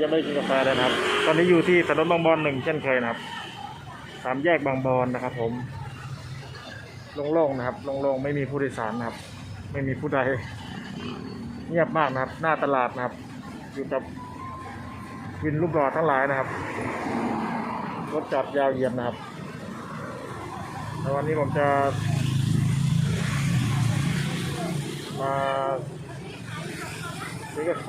ยังไม่ได้กินกาแฟเลยนะครับ ตอนนี้อยู่ที่ถนนบางบอนหนึ่งเช่นเคยนะครับ สามแยกบางบอนนะครับ ผม โล่งๆนะครับ โล่งๆ ไม่มีผู้โดยสารนะครับ ไม่มีผู้ใด เงียบมากนะครับ หน้าตลาดนะครับ อยู่กับวินรูปหล่อทั้งหลายนะครับ รถจัดยาวเหยียดนะครับแล้ววันนี้ผมจะ มาซื้อกาแฟ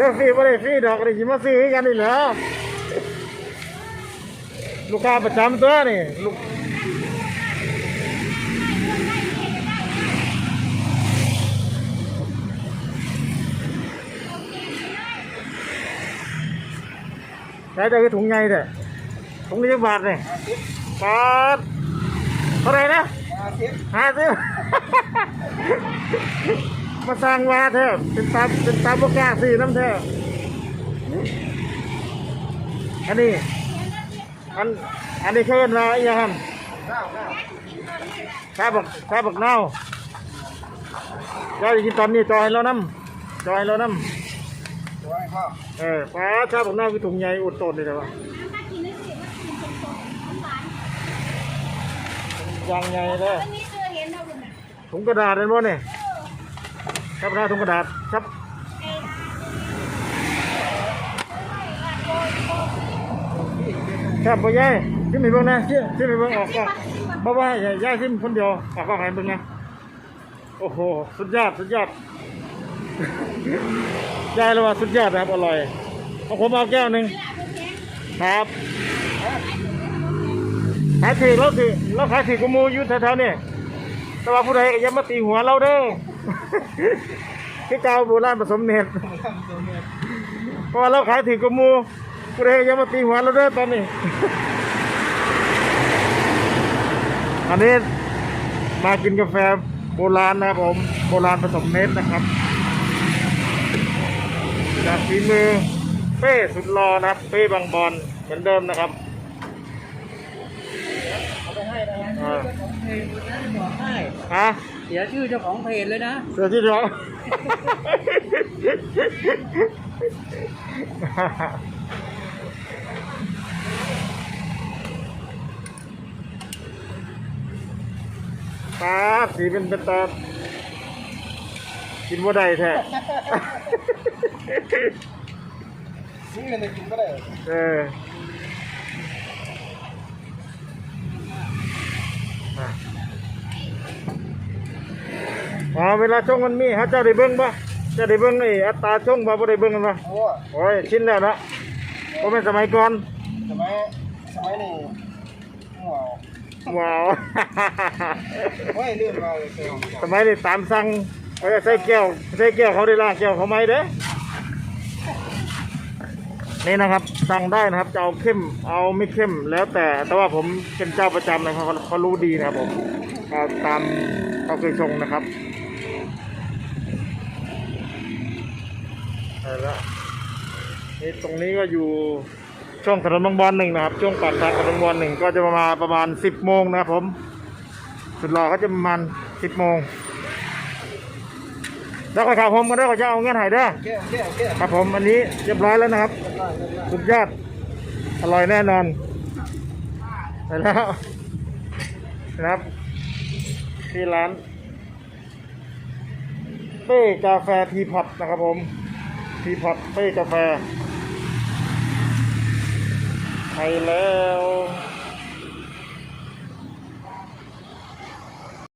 จ้าฟรีไม่ได้ฟรีดอกเลยจิมาซื้อกันนี่เหรอลูกค้าประจำตัวนี่ลูกใช้ได้คือถุงใหญ่เด้อถุงนี้บาทนี่บาทเท่าไรนะห้าสิบ มาสร้างวาเถอะเป็นตาเป็นตาบกล้าสี่น้ำเถอะอันนี้ อัน อันนี้เคยเห็นมาอีกอย่างชาบักชาบักเน่าเราจะกินตอนนี้จอยเราน้ำจอยเราน้ำเออฟ้าชาบักเน่าคือถุงใหญ่อุดโตนเลยแต่ว่าอยางใหญ่เลยถุงกระดาษเห็นบ่เนี่ย ครับหน้าถุงกระดาษครับครับพ่อยายที่มีเบิ่งนะที่ที่มีเบิ่งออกก็บ่ว่าให้ยายที่คนเดียวออกก็ให้เบิ่งนะโอ้โห สุดยอด สุดยอดยายเลยว่าสุดยอดนะครับ อร่อยเอาผมเอาแก้วหนึ่งครับขายถือเราถือเราขายถือกบหมูอยู่แถวๆนี่แต่ว่าผู้ใดอยังมาตีหัวเราเด้อ คือเก่าโบราณผสมเนตรเพราะว่าเราขายถือกบหมูผู้ใดก็อยังมาตีหัวเราเด้อตอนนี้ อันนี้มากินกาแฟโบราณนะครับผม โบราณผสมเนตรนะครับจากฝีมือเป้สุดรอนะครับ เป้บางบอนเหมือนเดิมนะครับอ่าบอกให้ฮะเสียชื่อเจ้าของเพจเลยนะ เสือที่ร้องตาสีเป็นเป็นตากินว่าได้แท้ นี่เงินกินก็ได้ เออ อ๋อเวลาช่วงมันมีฮะเจ้าได้เบิ้งปะเจ้าได้เบิ้งไอ้อัตราช่วงปะบ่ได้เบิ้งกันปะโอ้โอ้ยชินแล้วนะก็เป็นสมัยก่อนสมัยสมัยนี้ว้าวว้าวไม่เรื่องมาเลยเซลสมัยนี้ตามสั่งเขาจะใส่แก้วใส่แก้วเขาได้ล่างแก้วเขาไหมเด้อนี่นะครับสั่งได้นะครับจะเอาเข้มเอาไม่เข้มแล้วแต่แต่ว่าผมเป็นเจ้าประจำนะครับเขาเขารู้ดีนะครับผมเอาตามเขาเคยชงนะครับ เอาละนี่ตรงนี้ก็อยู่ช่วงถนนบางบอนหนึ่งนะครับ ช่วงปากทางถนนบางบอนหนึ่งก็จะประมาณประมาณสิบโมงนะครับผมสุดหล่อก็จะประมาณสิบโมงแล้วก็ข่าวผมก็ได้ก็จะเอาเงินใหายเด้ครับผมอันนี้เรียบร้อยแล้วนะครับสุดยอดอร่อยแน่นอนไปแล้วนะครับ ที่ร้านเป้กาแฟทีพอตนะครับผม ทีพัดเป้กาแฟไปแล้ว